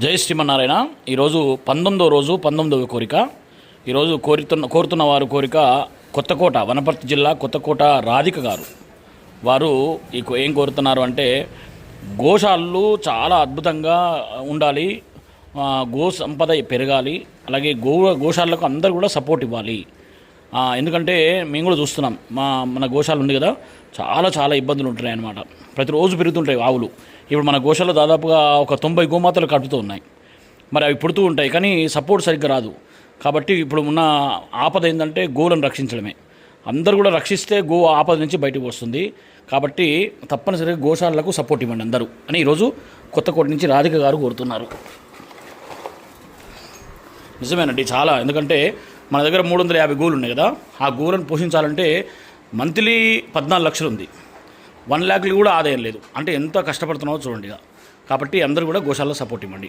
జై శ్రీమన్నారాయణ. ఈరోజు పంతొమ్మిదో రోజు పంతొమ్మిదవ కోరిక. ఈరోజు కోరుతున్న కోరుతున్న వారు కోరిక కొత్తకోట వనపర్తి జిల్లా కొత్తకోట రాధిక గారు. వారు ఈ కో- ఏం కోరుతున్నారు అంటే గోశాలలు చాలా అద్భుతంగా ఉండాలి గో సంపద పెరగాలి అలాగే గో గోశాలకు అందరూ కూడా సపోర్ట్ ఇవ్వాలి. ఎందుకంటే మేము కూడా చూస్తున్నాం. మా మన గోశాల ఉంది కదా చాలా చాలా ఇబ్బందులు ఉంటున్నాయి అన్నమాట. ప్రతిరోజు పెరుగుతుంటాయి ఆవులు. ఇప్పుడు మన గోశాల దాదాపుగా ఒక తొంభై గోమాతలు కడుపుతూ ఉన్నాయి. మరి అవి పుడుతూ ఉంటాయి కానీ సపోర్ట్ సరిగ్గా రాదు. కాబట్టి ఇప్పుడు ఉన్న ఆపద ఏంటంటే గోలను రక్షించడమే. అందరు కూడా రక్షిస్తే గో ఆపద నుంచి బయటకు వస్తుంది. కాబట్టి తప్పనిసరిగా గోశాలకు సపోర్ట్ ఇవ్వండి అందరూ అని ఈరోజు కొత్తకోట నుంచి రాధిక గారు కోరుతున్నారు. నిజమేనండి చాలా. ఎందుకంటే మన దగ్గర మూడు వందల యాభై గోలు ఉన్నాయి కదా ఆ గోలను పోషించాలంటే మంత్లీ పద్నాలుగు లక్షలు ఉంది. వన్ ల్యాక్లు కూడా ఆదాయం లేదు. అంటే ఎంత కష్టపడుతున్నావో చూడండి ఇక. కాబట్టి అందరూ కూడా గోశాలలో సపోర్ట్ ఇవ్వండి.